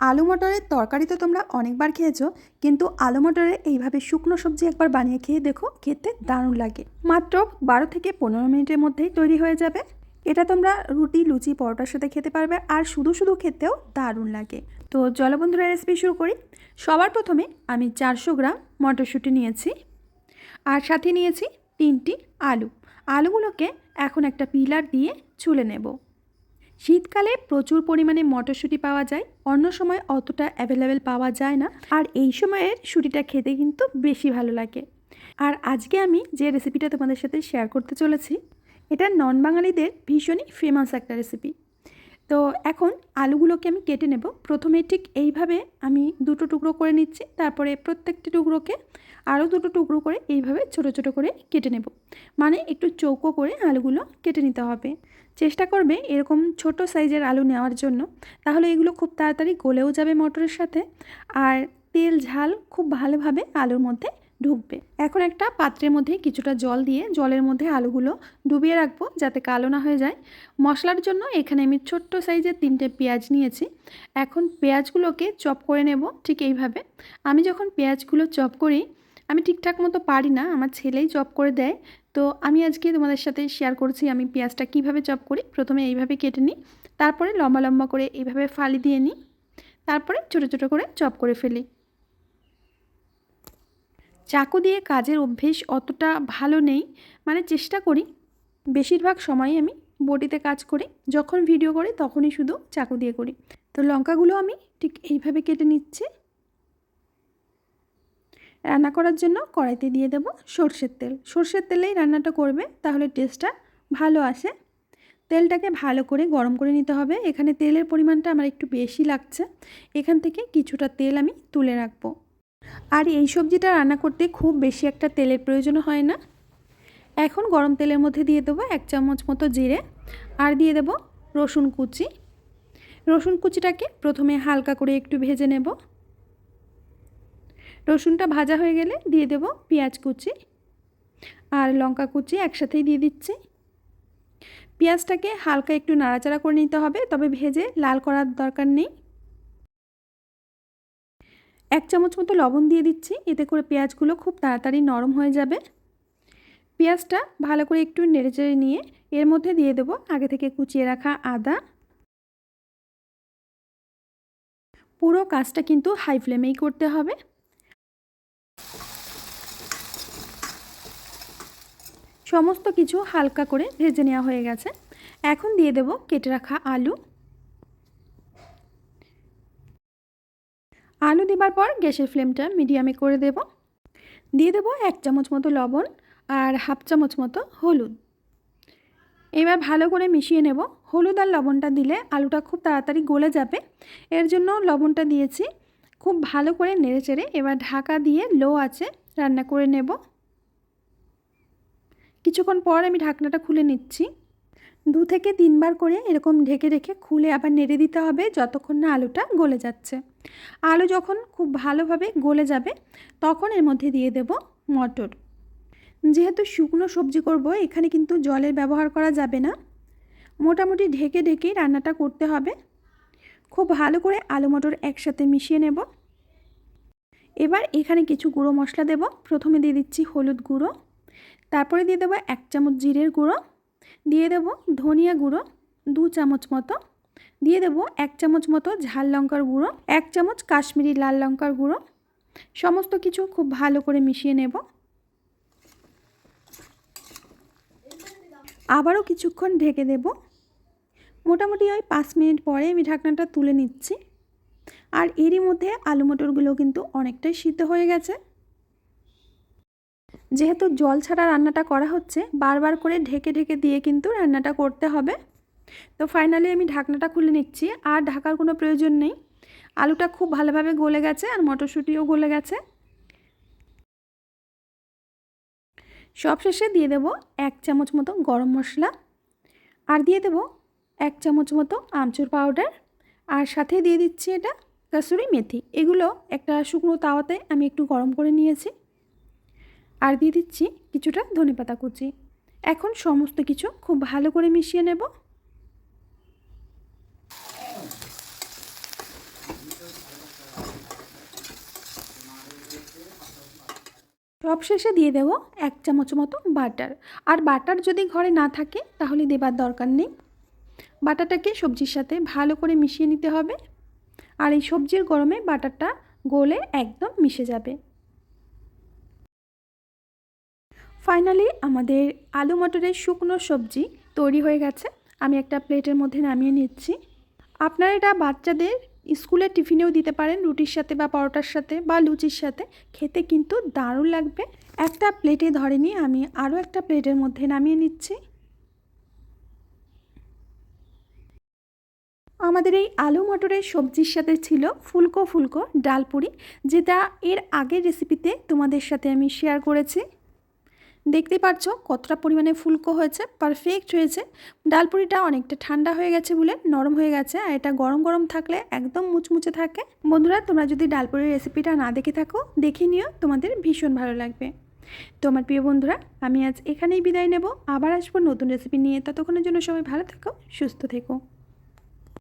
আলু মটরের তরকারি তো তোমরা অনেকবার খেয়েছো, কিন্তু আলু মটরের এইভাবে শুকনো সবজি একবার বানিয়ে খেয়ে দেখো, খেতে দারুণ লাগে। মাত্র বারো থেকে পনেরো মিনিটের মধ্যেই তৈরি হয়ে যাবে। এটা তোমরা রুটি, লুচি, পরোটার সাথে খেতে পারবে আর শুধু শুধু খেতেও দারুণ লাগে। তো জলবন্ধুরা রেসিপি শুরু করি। সবার প্রথমে আমি চারশো গ্রাম মটরশুঁটি নিয়েছি আর সাথে নিয়েছি তিনটি আলু। আলুগুলোকে এখন একটা পিলার দিয়ে ছুলে নেব। শীতকালে প্রচুর পরিমাণে মটরশুঁটি পাওয়া যায়। অন্য সময় অতটা অ্যাভেলেবেল পাওয়া যায় না। আর এই সময়ের শুঁটিটা খেতে কিন্তু বেশি ভালো লাগে। আর আজকে আমি যে রেসিপিটা তোমাদের সাথে শেয়ার করতে চলেছি, এটা নন বাঙালিদের ভীষণই ফেমাস একটা রেসিপি তো এখন আলুগুলোকে আমি কেটে নেব। প্রথমে ঠিক এইভাবে আমি দুটো টুকরো করে নিচ্ছি, তারপরে প্রত্যেকটি টুকরোকে আরও দুটো টুকরো করে এইভাবে ছোট ছোট করে কেটে নেব। মানে একটু চৌকো করে আলুগুলো কেটে নিতে হবে। চেষ্টা করবে এরকম ছোট সাইজের আলু নেওয়ার জন্য। তাহলে এগুলো খুব তাড়াতাড়ি গলেও যাবে মটরের সাথে। আর তেল, ঝাল খুব ভালোভাবে আলুর মধ্যে ঢুকবে। এখন একটা পাত্রের মধ্যে কিছুটা জল দিয়ে জলের মধ্যে আলুগুলো ডুবিয়ে রাখব যাতে কালো না হয়ে যায়। মশলার জন্য এখানে আমি ছোট্ট সাইজের তিনটে পেঁয়াজ নিয়েছি। এখন পেঁয়াজগুলোকে চপ করে নেব ঠিক এইভাবে। আমি যখন পেঁয়াজগুলো চপ করি, আমি ঠিকঠাক মতো পারি না, আমার ছেলেই চপ করে দেয়। তো আমি আজকে তোমাদের সাথে শেয়ার করছি আমি পেঁয়াজটা কীভাবে চপ করি। প্রথমে এইভাবে কেটে নিই, তারপরে লম্বা লম্বা করে এইভাবে ফালি দিয়ে নিই, তারপরে ছোটো ছোটো করে চপ করে ফেলি। চাকু দিয়ে কাজের অভ্যেস অতটা ভালো নেই। মানে চেষ্টা করি। বেশিরভাগ সময়ই আমি বটিতে কাজ করি। যখন ভিডিও করি তখনই শুধু চাকু দিয়ে করি। তো লঙ্কাগুলো আমি ঠিক এইভাবে কেটে নিচ্ছি। রান্না করার জন্য কড়াইতে দিয়ে দেব সর্ষের তেল। সর্ষের তেলেই রান্নাটা করবে, তাহলে টেস্টটা ভালো আসে। তেলটাকে ভালো করে গরম করে নিতে হবে। এখানে তেলের পরিমাণটা আমার একটু বেশি লাগছে। এখান থেকে কিছুটা তেল আমি তুলে রাখব। আর এই সবজিটা রান্না করতে খুব বেশি একটা তেলের প্রয়োজন হয় না। এখন গরম তেলের মধ্যে দিয়ে দেবো এক চামচ মতো জিরে আর দিয়ে দেব রসুন কুচি। রসুন কুচিটাকে প্রথমে হালকা করে একটু ভেজে নেব। রসুনটা ভাজা হয়ে গেলে দিয়ে দেব পেঁয়াজ কুচি আর লঙ্কা কুচি একসাথেই দিয়ে দিচ্ছি। পেঁয়াজটাকে হালকা একটু নাড়াচাড়া করে নিতে হবে, তবে ভেজে লাল করার দরকার নেই। এক চামচ মতো লবণ দিয়ে দিচ্ছি। এতে করে পেঁয়াজগুলো খুব তাড়াতাড়ি নরম হয়ে যাবে। পেঁয়াজটা ভালো করে একটু নেড়েচেড়ে নিয়ে এর মধ্যে দিয়ে দেবো আগে থেকে কুচিয়ে রাখা আদা। পুরো কাজটা কিন্তু হাই ফ্লেমেই করতে হবে। সমস্ত কিছু হালকা করে ভেজে নেওয়া হয়ে গেছে। এখন দিয়ে দেব কেটে রাখা আলু। আলু দেবার পর গ্যাসের ফ্লেমটা মিডিয়ামে করে দেব। দিয়ে দেব এক চামচ মতো লবণ আর হাফ চামচ মতো হলুদ। এবার ভালো করে মিশিয়ে নেব। হলুদ আর লবণটা দিলে আলুটা খুব তাড়াতাড়ি গলে যাবে। এর জন্য লবণটা দিয়েছি। খুব ভালো করে নেড়ে চেড়ে এবার ঢাকা দিয়ে লো আছে রান্না করে নেব। কিছুক্ষণ পর আমি ঢাকনাটা খুলে নিচ্ছি। দু থেকে তিনবার করে এরকম ঢেকে রেখে খুলে আবার নেড়ে দিতে হবে যতক্ষণ না আলুটা গলে যাচ্ছে। আলু যখন খুব ভালোভাবে গলে যাবে, তখন এর মধ্যে দিয়ে দেব মটর। যেহেতু শুকনো সবজি করব, এখানে কিন্তু জলের ব্যবহার করা যাবে না। মোটামুটি ঢেকে ঢেকেই রান্নাটা করতে হবে। খুব ভালো করে আলু মটর একসাথে মিশিয়ে নেব। এবার এখানে কিছু গুঁড়ো মশলা দেব। প্রথমে দিয়ে দিচ্ছি হলুদ গুঁড়ো। তারপরে দিয়ে দেবো এক চামচ জিরের গুঁড়ো। দিয়ে দেব ধনিয়া গুঁড়ো, দু চামচ মতো দিয়ে দেব এক চামচ মতো ঝাল লঙ্কার গুঁড়ো, এক চামচ কাশ্মীরি লাল লঙ্কার গুঁড়ো। সমস্ত কিছু খুব ভালো করে মিশিয়ে নেব। আবারও কিছুক্ষণ ঢেকে দেব। মোটামুটি ওই পাঁচ মিনিট পরে আমি ঢাকনাটা তুলে নিচ্ছি। আর এরই মধ্যে আলু মটরগুলো কিন্তু অনেকটাই সিদ্ধ হয়ে গেছে। যেহেতু জল ছাড়া রান্নাটা করা হচ্ছে, বারবার করে ঢেকে ঢেকে দিয়ে কিন্তু রান্নাটা করতে হবে। তো ফাইনালি আমি ঢাকনাটা খুলে নিচ্ছি, আর ঢাকার কোনো প্রয়োজন নেই। আলুটা খুব ভালোভাবে গলে গেছে, আর মটরশুঁটিও গলে গেছে। সবশেষে দিয়ে দেব এক চামচ মতো গরম মশলা, আর দিয়ে দেব এক চামচ মতো আমচুর পাউডার আর সাথে দিয়ে দিচ্ছি এটা কাসুরি মেথি। এগুলো একটা শুকনো তাওয়াতে আমি একটু গরম করে নিয়েছি। আর দিয়ে দিচ্ছি কিছুটা ধনেপাতা কুচি। এখন সমস্ত কিছু খুব ভালো করে মিশিয়ে নেব। সবশেষে দিয়ে দেবো এক চামচ মতো বাটার। আর বাটার যদি ঘরে না থাকে, তাহলে দেবার দরকার নেই। বাটারটাকে সবজির সাথে ভালো করে মিশিয়ে নিতে হবে। আর এই সবজির গরমে বাটারটা গলে একদম মিশে যাবে। ফাইনালি আমাদের আলু মটরের শুকনো সবজি তৈরি হয়ে গেছে। আমি একটা প্লেটের মধ্যে নামিয়ে নিচ্ছি। আপনারা এটা বাচ্চাদের স্কুলের টিফিনেও দিতে পারেন, রুটির সাথে বা পরোটার সাথে বা লুচির সাথে। খেতে কিন্তু দারুণ লাগবে। একটা প্লেটে ধরে নিয়ে আমি আরও একটা প্লেটের মধ্যে নামিয়ে নিচ্ছি। আমাদের এই আলু মটরের সবজির সাথে ছিল ফুলকো ফুলকো ডাল পুরি, যেটা এর আগের রেসিপিতে তোমাদের সাথে আমি শেয়ার করেছি। দেখতে পাচ্ছ কতটা পরিমাণে ফুলকো হয়েছে পারফেক্ট হয়েছে। ডালপুরিটা অনেকটা ঠান্ডা হয়ে গেছে বলে নরম হয়ে গেছে আর এটা গরম গরম থাকলে একদম মুচমুচে থাকে। বন্ধুরা, তোমরা যদি ডালপুরির রেসিপিটা না দেখে থাকো, দেখে নিও, তোমাদের ভীষণ ভালো লাগবে। তোমার প্রিয় বন্ধুরা, আমি আজ এখানেই বিদায় নেব। আবার আসব নতুন রেসিপি নিয়ে। ততক্ষণের জন্য সবাই ভালো থেকো, সুস্থ থেকো।